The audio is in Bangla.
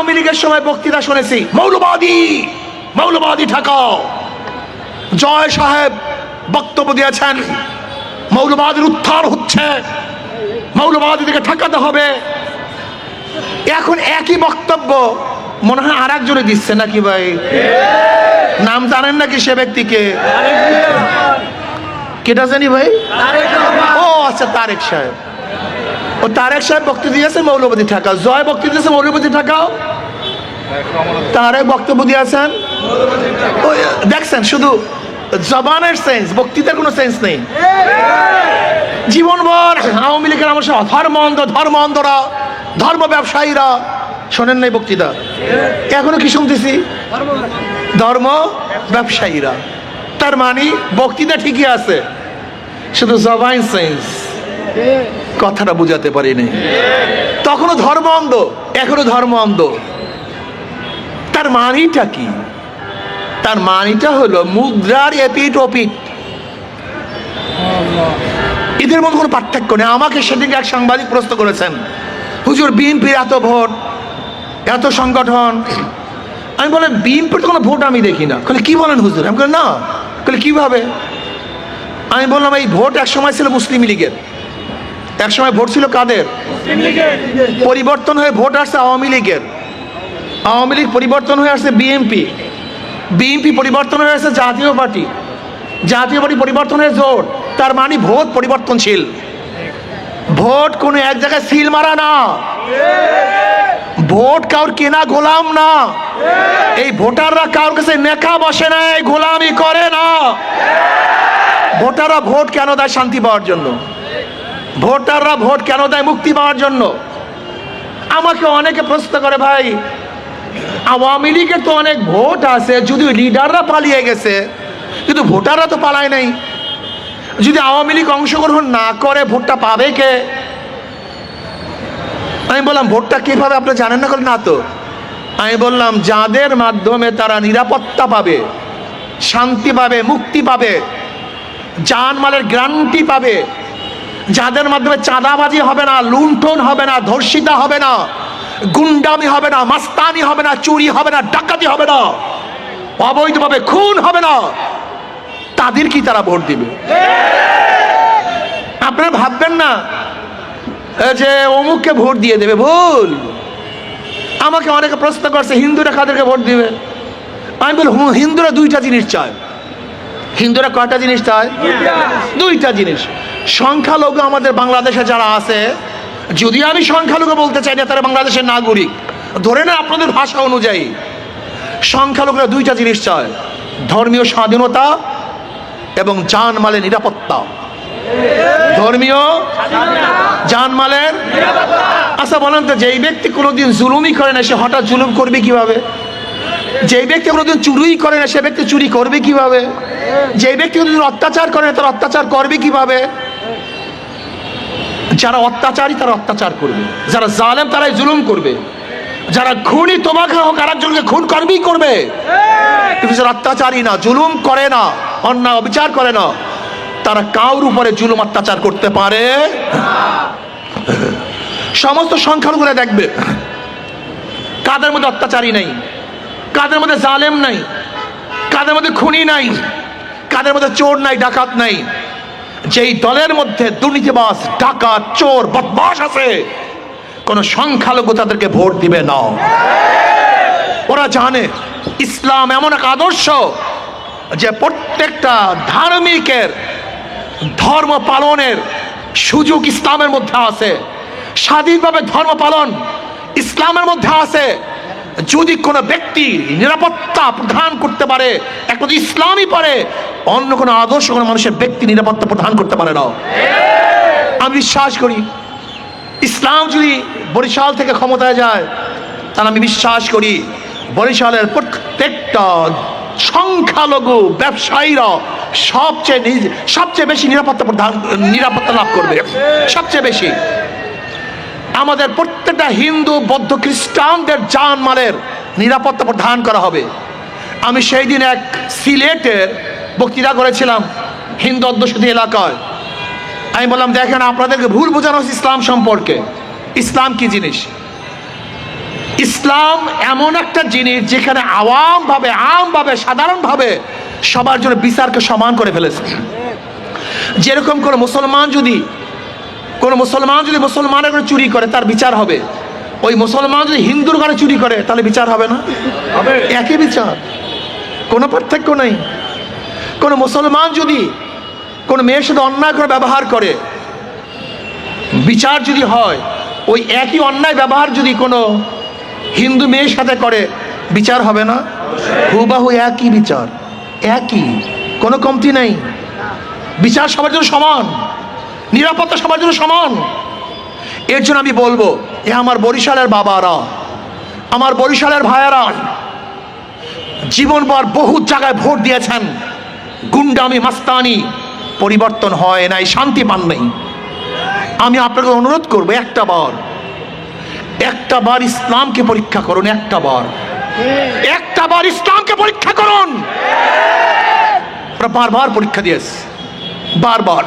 আওয়ামী লীগের সময় বক্তৃতা শুনেছি। মৌলবাদী মৌলবাদী ঠাকাও। জয় সাহেব বক্তব্য দিয়েছেন, মৌলবাদীর উত্থান হচ্ছে মৌলবাদীদেরকে ঠেকাতে হবে। এখন একই বক্তব্য, মনে হয় আর একজনে দিচ্ছে নাকি ভাই? নাম জানেন নাকি সে ব্যক্তিকে? কেটা জানি ভাই? ও আচ্ছা তারেক সাহেব। ও তারেক সাহেব বক্তব্য দিয়েছে, মৌলবাদী ঠাকা জয় বক্তব্য দিয়েছে, মৌলবাদী ঠাকাও। তারেক বক্তব্য দিয়েছেন। দেখছেন, শুধু জবানের সেন্স বক্তৃতার কোনো সেন্স নেই। জীবনভর আওয়ামী লীগের আমার সব ধর্ম অন্ধ, ধর্ম অন্ধরা, ধর্ম ব্যবসায়ীরা। শোনেন নাই বক্তৃতা। এখনও কি শুনতেছি? ধর্ম ব্যবসায়ীরা। তার মানে বক্তৃতা ঠিকই আছে, শুধু জবাইন সেন্স কথাটা বুঝাতে পারিনি। তখনও ধর্ম অন্ধ, এখনও ধর্ম অন্ধ। তার মানিটা কি? তার মানিটা হলো মুদ্রার এপিট ওপিট এদের মধ্যে কোনো পার্থক্য নেই। আমাকে সেদিকে এক সাংবাদিক প্রশ্ন করেছেন হুজুর বিএনপির এত ভোট এত সংগঠন। আমি বলেন বিএনপির তো কোনো ভোট আমি দেখি না। বলে কি বলেন হুজুর? আমি বলেন না। বলে কীভাবে? আমি বললাম এই ভোট এক সময় ছিল মুসলিম লীগের। এক সময় ভোট ছিল কাদের? পরিবর্তন হয়ে ভোট আসছে আওয়ামী লীগের। আওয়ামী লীগ পরিবর্তন হয়ে আসছে বিএনপি। বিএনপি পরিবর্তন হয়ে আসছে জাতীয় পার্টি। জাতীয় পার্টি পরিবর্তন হয়ে জোট তার মানে ভোট পরিবর্তনশীল। ভোট কোনো এক জায়গায় সিল মারা না। ভোট কাউর কেনা গোলাম না। এই ভোটাররা কারোর কাছে নেখা বসে না, এই গোলামি করে না। ভোটাররা ভোট কেন দেয় শান্তি পাওয়ার জন্য? ভোটাররা ভোট কেন দেয় মুক্তি পাওয়ার জন্য? আমাকে অনেকে প্রশ্ন করে, ভাই আওয়ামী লীগের তো অনেক ভোট আছে যদি লিডাররা পালিয়ে গেছে, কিন্তু ভোটাররা তো পালায় নাই। যদি আওয়ামী লীগ অংশগ্রহণ না করে, ভোটটা পাবে কে? আমি বললাম, ভোটটা কীভাবে আপনি জানেন না? করে না তো। আমি বললাম, যাদের মাধ্যমে তারা নিরাপত্তা পাবে, শান্তি পাবে, মুক্তি পাবে, জানমালের গ্যারান্টি পাবে, যাদের মাধ্যমে চাঁদাবাজি হবে না, লুণ্ঠন হবে না, ধর্ষিতা হবে না গুন্ডামি হবে না মাস্তানি হবে না চুরি হবে না ডাকাতি হবে না অবৈধভাবে খুন হবে না। তাদের কি তারা ভোট দিবে? আপনারা ভাববেন না যে অমুককে ভোট দিয়ে দেবে ভুল। আমাকে অনেকে প্রশ্ন করছে হিন্দুরা কাদেরকে ভোট দিবে? আমি বলি হিন্দুরা দুইটা জিনিস চায়। হিন্দুরা কয়টা জিনিস চায়? দুইটা জিনিস। সংখ্যালঘু আমাদের বাংলাদেশে যারা আছে যদিও আমি সংখ্যালঘু বলতে চাই না, তারা বাংলাদেশের নাগরিক। ধরে না আপনাদের ভাষা অনুযায়ী, সংখ্যালঘুরা দুইটা জিনিস চায়, ধর্মীয় স্বাধীনতা এবং জানমালের নিরাপত্তা। ধর্মীয় জানমালের আচ্ছা বলেন তো, যেই ব্যক্তি কোনোদিন জুলুমই করে না, সে হঠাৎ জুলুম করবে কীভাবে? যেই ব্যক্তি কোনোদিন চুরিই করে না, সে ব্যক্তি চুরি করবে কীভাবে? যেই ব্যক্তি কোনোদিন অত্যাচার করে না, তার অত্যাচার করবে কীভাবে? যারা অত্যাচারী, তারা অত্যাচার করবে। যারা জালেম, তারাই জুলুম করবে। যারা খুনি, তোমাকে হোক আর একজনকে খুন করবেই করবে। কিন্তু যারা অত্যাচারী না, জুলুম করে না, অন্যায় অবিচার করে না, তারা কাউর উপরে জুলুম, অত্যাচার করতে পারে? সমস্ত সংখ্যালঘুরা দেখবে, কাদের মধ্যে অত্যাচারী নেই, কাদের মধ্যে জালেম নাই, কাদের মধ্যে খুনি নাই, কাদের মধ্যে চোর নাই, ডাকাত নাই। যেই দলের মধ্যে দুর্নীতিবাস ডাকাত, চোর বদমাস আছে, কোন সংখ্যালঘু তাদেরকে ভোট দিবে না। ওরা জানে ইসলাম এমন এক আদর্শ যে প্রত্যেকটা ধার্মিকের ধর্ম পালনের সুযোগ ইসলামের মধ্যে আছে। স্বাধীনভাবে ধর্ম পালন ইসলামের মধ্যে আছে। যদি কোনো ব্যক্তি নিরাপত্তা প্রদান করতে পারে একমাত্র ইসলামই পারে অন্য কোনো আদর্শ কোনো মানুষের ব্যক্তি নিরাপত্তা প্রদান করতে পারে না। আমি বিশ্বাস করি, ইসলাম যদি বরিশাল থেকে ক্ষমতায় যায়, তাহলে আমি বিশ্বাস করি বরিশালের প্রত্যেকটা সংখ্যালঘু ব্যবসায়ীরা সবচেয়ে নিজ- সবচেয়ে বেশি নিরাপত্তা প্রদান, নিরাপত্তা লাভ করবে। সবচেয়ে বেশি। আমাদের প্রত্যেকটা হিন্দু, বৌদ্ধ, খ্রিস্টানদের জানমালের নিরাপত্তা প্রদান করা হবে। আমি সেই দিন এক সিলেটের বক্তৃতা করেছিলাম হিন্দু অধ্যুষিত এলাকায়। আমি বললাম দেখেন আপনাদেরকে ভুল বোঝানো হচ্ছে ইসলাম সম্পর্কে। ইসলাম কি জিনিস? ইসলাম এমন একটা জিনিস যেখানে আওয়ামভাবে আমভাবে সাধারণভাবে সবার জন্য বিচারকে সমান করে ফেলেছে। যেরকম কোনো মুসলমান যদি কোনো মুসলমান যদি মুসলমানের ঘরে চুরি করে তার বিচার হবে। ওই মুসলমান যদি হিন্দুর ঘরে চুরি করে তাহলে বিচার হবে না? হবে। একই বিচার। কোনো পার্থক্য নেই। কোনো মুসলমান যদি কোনো মেয়ের সাথে অন্যায় করে ব্যবহার করে, বিচার যদি হয়, ওই একই অন্যায় ব্যবহার যদি কোনো হিন্দু মেয়ের সাথে করে, বিচার হবে না? হুবাহু একই বিচার, একই, কোনো কমতি নেই। বিচার সবার জন্য সমান, নিরাপত্তা সবার জন্য সমান। এর জন্য আমি বলব, এ আমার বরিশালের বাবারা, আমার বরিশালের ভাইয়েরা, জীবনভর বহু জায়গায় ভোট দিয়েছেন। গুন্ডামি, মাস্তানি পরিবর্তন হয় নাই, শান্তি পান নাই। আমি আপনাকে অনুরোধ করব একটা বার একটা বার ইসলামকে পরীক্ষা করুন, একটা বার। একটা বার ইসলামকে পরীক্ষা করুন। বারবার পরীক্ষা দিয়েছে, বারবার।